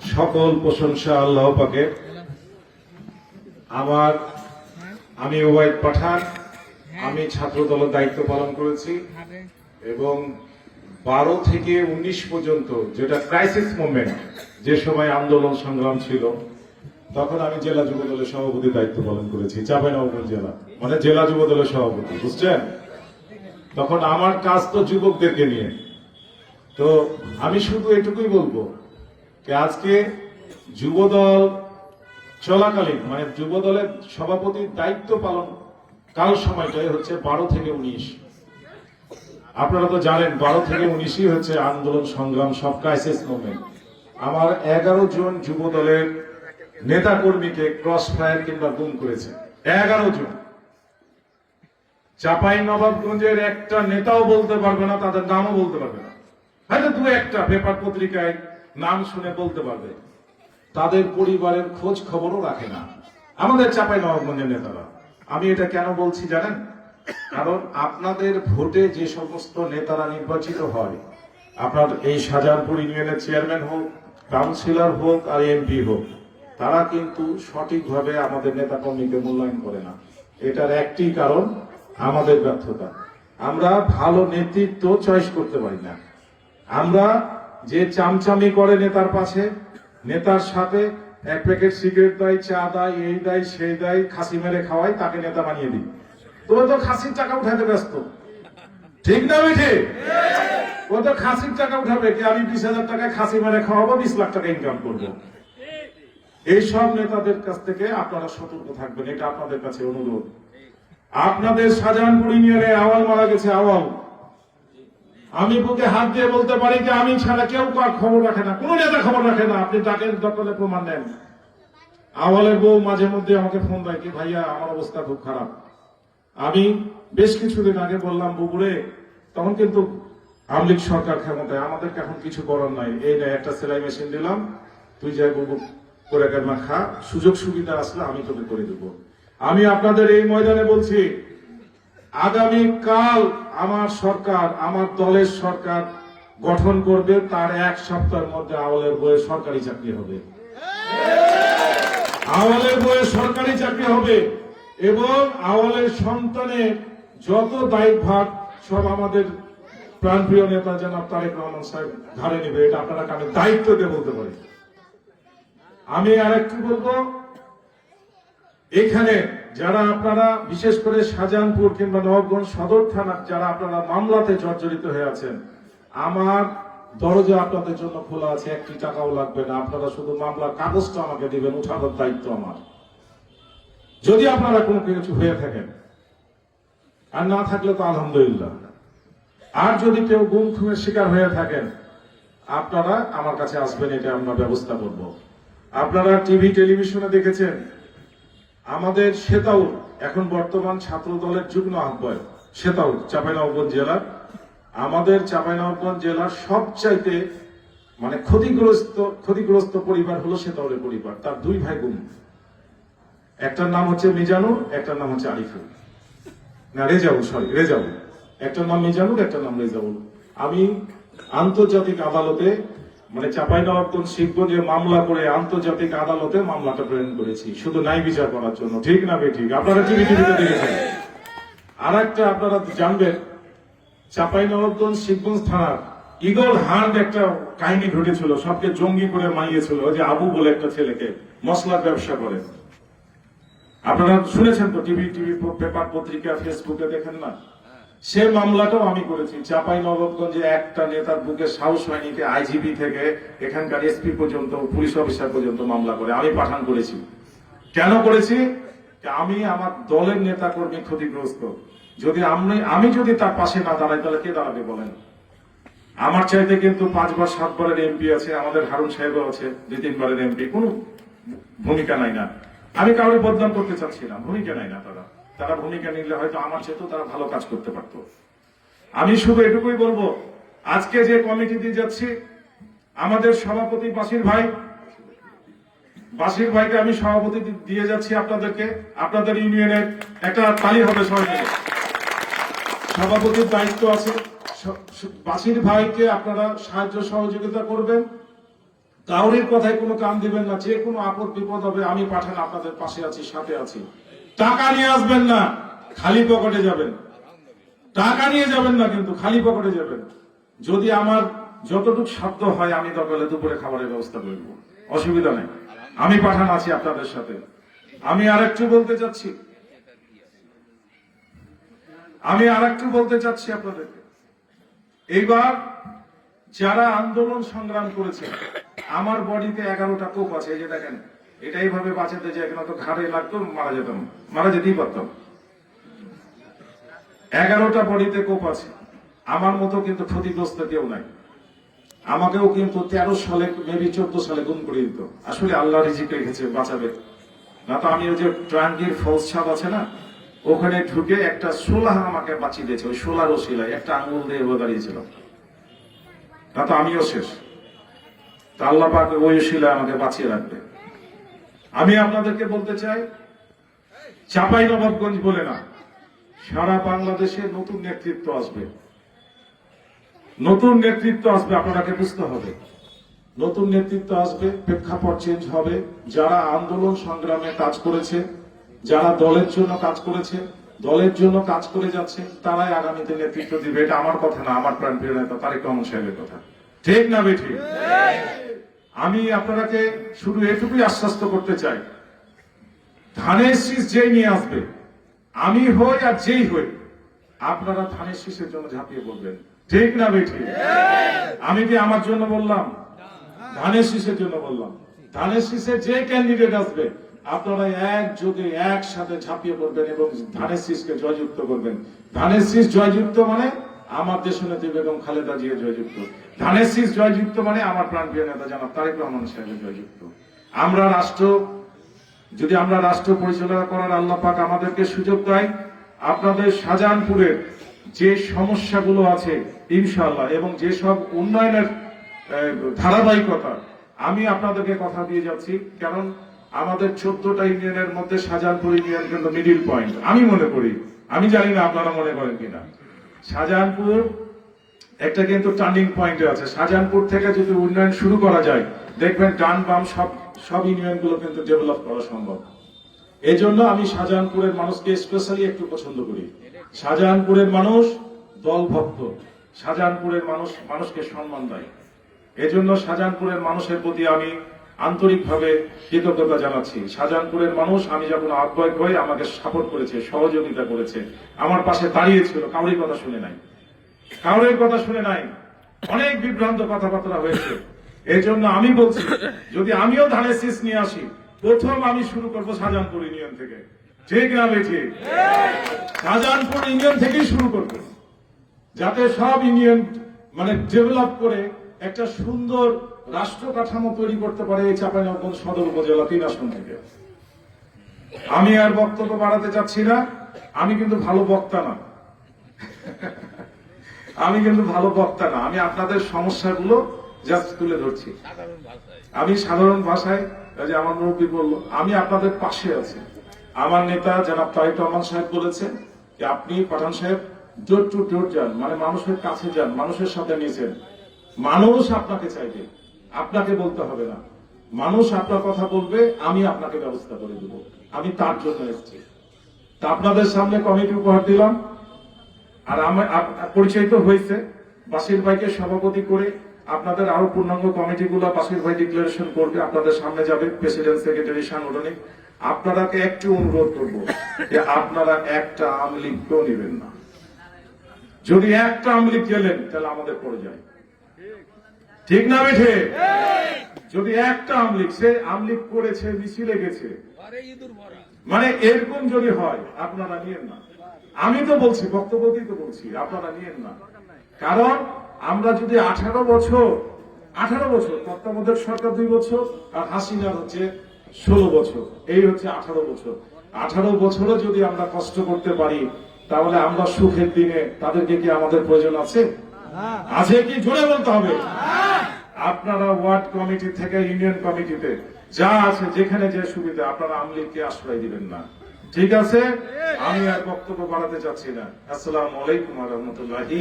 সকল প্রশংসা আল্লাহ পাকের। আমার, আমি ওবায়দ পাঠান, আমি ছাত্র দলের দায়িত্ব পালন করেছি এবং বারো থেকে উনিশ পর্যন্ত যেটা ক্রাইসিস মুভমেন্ট যে সময় আন্দোলন সংগ্রাম ছিল, তখন আমি জেলা যুব দলের সভাপতির দায়িত্ব পালন করেছি, চাঁপাইনবাবগঞ্জ জেলা মানে জেলা যুব দলের সভাপতি, বুঝছেন? তখন আমার কাজ তো যুবকদেরকে নিয়ে। তো আমি শুধু এটুকুই বলব আজকে যুবদল চলাকালীন মানে যুবদলের সভাপতির দায়িত্ব পালন কাল সময়টাই হচ্ছে বারো থেকে উনিশ। আপনারা তো জানেন, বারো থেকে উনিশই হচ্ছে আন্দোলন সংগ্রাম, সব ক্রাইসিস মোমেন্ট আমার এগারো জন যুব দলের নেতা কর্মীকে ক্রস ফায়ার কিংবা গুম করেছে। এগারো জন। চাপাই নবাবগঞ্জের একটা নেতাও বলতে পারবে না, তাদের নামও বলতে পারবে না। হয়তো দু একটা পেপার পত্রিকায় নাম শুনে বলতে পারবে। তাদের পরিবারের খোঁজ খবরও রাখে না। আমাদের চাপাই নবাবগঞ্জের নেতারা। আমি এটা কেন বলছি জানেন? কারণ আপনাদের ভোটে যে সমস্ত নেতারা নির্বাচিত হয়, আপনার এই শাহজাহানপুর ইউনিয়নের চেয়ারম্যান হোক, কাউন্সিলর হোক আর এমপি হোক, তারা কিন্তু সঠিকভাবে আমাদের নেতা কর্মীকে মূল্যায়ন করে না। এটার একটি কারণ আমাদের ব্যর্থতা। আমরা ভালো নেতৃত্ব চয়েস করতে পারি না। আমরা যে চামচামি করে নেতার পাশে নেতার সাথে এক প্যাকেট সিগারেট দেয় চা দেয় এই দেয় সেই দেয় খাসি মেরে খাওয়াই তাকে নেতা বানিয়ে দিই। তোরা তো খাসির টাকা উঠাতে ব্যস্ত। ঠিক না বেঠে ও তো খাসির টাকা উঠাবে কি আমি বিশ হাজার টাকায় খাসি মেরে খাওয়াবো বিশ লাখ টাকা ইনকাম করব? এইসব নেতাদের কাছ থেকে আপনারা সতর্ক থাকবেন এটা আপনাদের কাছে অনুরোধ। আপনাদের শাহজাহানপুর ইউনিয়নে আওয়াল মারা গেছে আওয়াল। আমি বুকে হাত দিয়ে বলতে পারি যে আমি ছাড়া কেউ খবর রাখে না। কোন নেতা খবর রাখে না। আপনি ডাকেন দখলে প্রমাণ নেন আওয়ালের বউ মাঝে মধ্যে আমাকে ফোন দেয় কি, ভাইয়া, আমার অবস্থা খুব খারাপ। আমি বেশ কিছুদিন আগে বললাম, বুবুরে, তখন কিন্তু আমলিক সরকার ক্ষমতায়, আমাদেরকে এখন কিছু করার নাই। এই না, একটা সেলাই মেশিন দিলাম। তুই যাই বুবু করে মা খা। সুযোগ সুবিধা আসলে আমি তোকে করে দেবো। আমি আপনাদের এই ময়দানে বলছি আগামী কাল আমার সরকার, আমার দলের সরকার গঠন করবে, তার এক সপ্তাহের মধ্যে আওয়ালের বইয়ে সরকারি চাকরি হবে। আওয়ালের বইয়ে সরকারি চাকরি হবে এবং আওয়ালের সন্তানের যত দায়িত্ব সব আমাদের প্রাণপ্রিয় নেতা জনাব তারেক রহমান সাহেব ধারে নেবে, এটা আপনারা আমি দায়িত্ব দিয়ে বলতে পারি। আমি আর একটু বলব, এখানে যারা আপনারা, বিশেষ করে শাহজাহানপুর কিংবা নবাবগঞ্জ সদর থানা, যারা আপনারা মামলাতে জর্জরিত হয়ে আছেন, আমার দরজা আপনাদের জন্য খোলা আছে, একটি টাকাও লাগবে না। আপনারা শুধু মামলার কাগজটা আমাকে দিবেন, উঠানোর দায়িত্ব আমার। যদি আপনারা কোনো কিছু হয়ে থাকেন, আর না থাকলে তো আলহামদুলিল্লাহ। আর যদি কেউ গুম খুনের শিকার হয়ে থাকেন, আপনারা আমার কাছে আসবেন, এটা আমরা ব্যবস্থা করব। আপনারা টিভি, টেলিভিশনে দেখেছেন? আমাদের সেতাউর, এখন বর্তমান ছাত্র দলের যুগ্ম আহ্বায়ক, সেতাউর, চাঁপাইনবাবগঞ্জ জেলার। আমাদের চাঁপাইনবাবগঞ্জ জেলার সবচাইতে মানে ক্ষতিগ্রস্ত ক্ষতিগ্রস্ত পরিবার হলো সেতাউরের পরিবার, তার দুই ভাই গুম একটার নাম হচ্ছে মিজানুর, একটার নাম হচ্ছে আরিফুল। না, রেজাউল সরি রেজাউল। একটার নাম মিজানুর, একটার নাম রেজাউল। আমি আন্তর্জাতিক আদালতে মানে চাপাই নবাবগঞ্জ শিবগঞ্জে মামলা করে আন্তর্জাতিক আদালতে মামলাটা প্রেরণ করেছি, শুধু ন্যায় বিচার করার জন্য। ঠিক না বে ঠিক? আপনারা টিভি টিভিতে দেখেছেন। আর একটা আপনারা জানবেন, চাপাই নবাবগঞ্জ শিবগঞ্জ থানার ইগল হান্ড একটা কাহিনী ঘটেছিল, সবকে জঙ্গি করে মাইয়েছিল যে আবু বলে একটা ছেলেকে, মশলার ব্যবসা করে। আপনারা শুনেছেন তো টিভি টিভি পেপার পত্রিকা, ফেসবুকে দেখেন না? সে মামলাটাও আমি করেছি। চাপাই নবাবগঞ্জে একটা নেতার বুকে সাহস হয়নি আইজিবি থেকে এখানকার এসপি পর্যন্ত, পুলিশ অফিসার পর্যন্ত মামলা করে। আমি পাঠান করেছি। কেন করেছি? আমি আমার দলের নেতা কর্মী ক্ষতিগ্রস্ত। যদি আমি আমি যদি তার পাশে না দাঁড়াই, তাহলে কে দাঁড়াবে বলেন? আমার চাইতে কিন্তু পাঁচবার, সাতবারের এমপি আছে, আমাদের হারুন সাহেবও আছে দুই তিনবারের এমপি। কোনো ভূমিকা নাই না। আমি কাউকে বদনাম করতে চাচ্ছি না, ভূমিকা নাই না তারা। তারা ভূমিকা নিলে হয়তো আমার চেয়েও তারা ভালো কাজ করতে পারত। আমি শুধু এটুকুই বলব, আজকে যে কমিটি দিয়ে যাচ্ছি, আমাদের সভাপতি বাসির ভাই, বাসির ভাইকে আমি সভাপতি দিয়ে যাচ্ছি আপনাদেরকে, আপনাদের ইউনিয়নের একটা তালি হবে সবাই সভাপতির দায়িত্ব আছে। বাসির ভাইকে আপনারা সাহায্য সহযোগিতা করবেন। কাউরির কথায় কোনো কান দিবেন না, যে কোনো আপদ বিপদ হবে আমি পাঠান আপনাদের পাশে আছি, সাথে আছি। টাকা নিয়ে আসবেন না, খালি পকেটে যাবেন। টাকা নিয়ে যাবেন না, কিন্তু খালি পকেটে যাবেন। যদি আমার যতটুকু সাধ্য হয়, আমি দরকারে দুপুরে খাবারের ব্যবস্থা করব অসুবিধা নেই। আমি পাঠান আছি আপনাদের সাথে। আমি আরেকটু বলতে চাচ্ছি। আমি আরেকটু বলতে চাচ্ছি আপনাদেরকে। এইবার যারা আন্দোলন সংগ্রাম করেছে, আমার বডিতে এগারোটা কোপ আছে, এই যে দেখেন এটা ভাবে বাঁচাতে যে এখানে তো ঘাড়ে লাগতো, মারা যেতাম। মারা যেতেই পারতাম। এগারোটা বডিতে কোপ আছে। আমার মতো কিন্তু ক্ষতিগ্রস্ত কেউ নাই। আমাকেও কিন্তু তেরো সালে মেবি চোদ্দ সালে গুম করে দিত। আসলে আল্লাহ রিজিক রেখেছে, বাঁচাবে। না তো আমি ওই যে ট্রাঙ্গির ফলস ছাপ আছে না, ওখানে ঢুকে একটা সোলাহ আমাকে বাঁচিয়ে দিয়েছে, ওই সোলার ওসিলায়, একটা আঙুল দিয়ে ও দাঁড়িয়েছিল। না তো আমিও শেষ। তা আল্লাহ পাক ওই ওসিলায় আমাকে বাঁচিয়ে রাখবে। আমি আপনাদেরকে বলতে চাই চাপাই নবাবগঞ্জ বলে না, সারা বাংলাদেশে নতুন নেতৃত্ব আসবে। নতুন নেতৃত্ব আসবে আপনাকে বুঝতে হবে। নতুন নেতৃত্ব আসবে, প্রেক্ষাপট চেঞ্জ হবে। যারা আন্দোলন সংগ্রামে কাজ করেছে, যারা দলের জন্য কাজ করেছে, দলের জন্য কাজ করে যাচ্ছে, তারাই আগামীতে নেতৃত্ব দিবে। এটা আমার কথা না, আমার প্রাণ প্রিয় নেতা তারেক রহমান সাহেবের কথা। ঠিক না বেঠি আমি আপনাকে শুধু এটুকুই আশ্বস্ত করতে চাই। ধানের শীষ যেই নিয়ে আসবে, আমি হই আর যেই হই, আপনারা ধানের শীষের জন্য ঝাঁপিয়ে পড়বেন। ঠিক না বেঠি আমি কি আমার জন্য বললাম? ধানের শীষের জন্য বললাম। ধানের শীষে যে ক্যান্ডিডেট আসবে, আপনারা এক একযোগে একসাথে ঝাঁপিয়ে পড়বেন এবং ধানের শীষকে জয়যুক্ত করবেন। ধানের শীষ জয়যুক্ত মানে আমার দেশনেত্রী বেগম খালেদা জিয়া জয়যুক্ত। ধানের জয়যুক্ত মানে আমার প্রাণপ্রিয় নেতা জানাব তারেক রহমান সাহেবের জয়যুক্ত। আমরা রাষ্ট্র, যদি আমরা রাষ্ট্র পরিচালনা করার আল্লাহ পাক আমাদেরকে সুযোগ দেয়, আপনাদের শাহজাহানপুরের যে সমস্যাগুলো আছে, ইনশাআল্লাহ, এবং যেসব উন্নয়নের ধারাবাহিকতা, আমি আপনাদেরকে কথা দিয়ে যাচ্ছি, কারণ আমাদের চোদ্দটা ইউনিয়নের মধ্যে শাহজাহানপুর ইউনিয়ন কিন্তু মিডিল পয়েন্ট আমি মনে করি, আমি জানি না আপনারা মনে করেন কিনা। শাহজাহানপুর, একটা কিন্তু টার্নিং পয়েন্টে আছে। শাহজাহানপুর থেকে যদি উন্নয়ন শুরু করা যায়, দেখবেন ডান বাম সব সব ইউনিয়নগুলো কিন্তু ডেভেলপ করা সম্ভব। এই জন্য আমি শাহজাহানপুরের মানুষকে স্পেশালি একটু পছন্দ করি। শাহজাহানপুরের মানুষ দলভক্ত। শাহজাহানপুরের মানুষ, মানুষকে সম্মান দেয়। এজন্য শাহজাহানপুরের মানুষের প্রতি আমি আন্তরিকভাবে কৃতজ্ঞতা জানাচ্ছি। শাহজাহানপুরের মানুষ, আমি যখন আহ্বায়ক হয়ে আমাকে সাপোর্ট করেছে, সহযোগিতা করেছে, আমার পাশে দাঁড়িয়েছিল, কাউরির কথা শুনে নাই। কাউরের কথা শুনে নাই। অনেক বিভ্রান্ত কথাবার্তা হয়েছে। এই জন্য আমি বলছি, যদি আমিও ধানের শীষ নিয়ে আসি, প্রথম আমি শুরু করব শাহজাহানপুর ইউনিয়ন থেকে। ঠিক না বেঠিক শাহজাহানপুর ইউনিয়ন থেকেই শুরু করব। যাতে সব ইউনিয়ন মানে ডেভেলপ করে একটা সুন্দর রাষ্ট্র কাঠামো তৈরি করতে পারে এই চাঁপাইনবাবগঞ্জ সদর উপজেলা তিন আসন থেকে। আমি আর বক্তব্য বাড়াতে চাচ্ছি না আমি কিন্তু ভালো বক্তা না। আমি কিন্তু ভালো বক্তা না আমি আপনাদের সমস্যাগুলো জাস্ট তুলে ধরছি। আমি সাধারণ ভাষায় যে আমার মুরব্বী বলল আমি আপনাদের পাশে আছি। আমার নেতা জনাব তারিক রহমান সাহেব বলেছেন যে আপনি পাঠান সাহেব ডোর টু ডোর যান মানে মানুষের কাছে যান মানুষের সাথে নিয়েছেন মানুষ আপনাকে চাইবে। আপনাকে বলতে হবে না। মানুষ আপনার কথা বলবে, আমি আপনাকে ব্যবস্থা করে দেব। আমি তার জন্য এসেছি। তা আপনাদের সামনে কমিটি উপহার দিলাম। আর আমার পরিচয় তো হয়েছে বাসির ভাইকে সভাপতি করে আপনাদের আরও পূর্ণাঙ্গ কমিটিগুলো বাসির ভাই ডিক্লারেশন করবে। আপনাদের সামনে যাবে প্রেসিডেন্ট সেক্রেটারি সাংগঠনিক। আপনারাকে একটু অনুরোধ করব যে আপনারা একটা আমলিগ কেউ নেবেন না। যদি একটা আমলিগ গেলেন, তাহলে আমাদের পড়ে যায়। ঠিক না বেঠে যদি একটা আমলিগ সে আমলিগ করেছে মিছিলে গেছে। মানে এরকম যদি হয় আপনারা নিয়েন না। আমি তো বলছি বক্তব্যতেই তো বলছি আপনারা নিয়েন না। কারণ আমরা যদি আঠারো বছর আঠারো বছর তত্ত্বাবধায়ক সরকার দুই বছর আর হাসিনার হচ্ছে ষোলো বছর। এই হচ্ছে আঠারো বছর। আঠারো বছরে যদি আমরা কষ্ট করতে পারি তাহলে আমরা সুখের দিনে তাদেরকে কি আমাদের প্রয়োজন আছে? আছে কি জোরে বলতে হবে? আপনারা ওয়ার্ড কমিটি থেকে, ইউনিয়ন কমিটিতে যা আছে, যেখানে যে সুবিধা, আপনারা আমলিগকে আশ্রয় দিবেন না? ঠিক আছে? আমি আর বক্তব্য বাড়াতে চাচ্ছি না। আসসালাম আলাইকুম রহমতুল্লাহি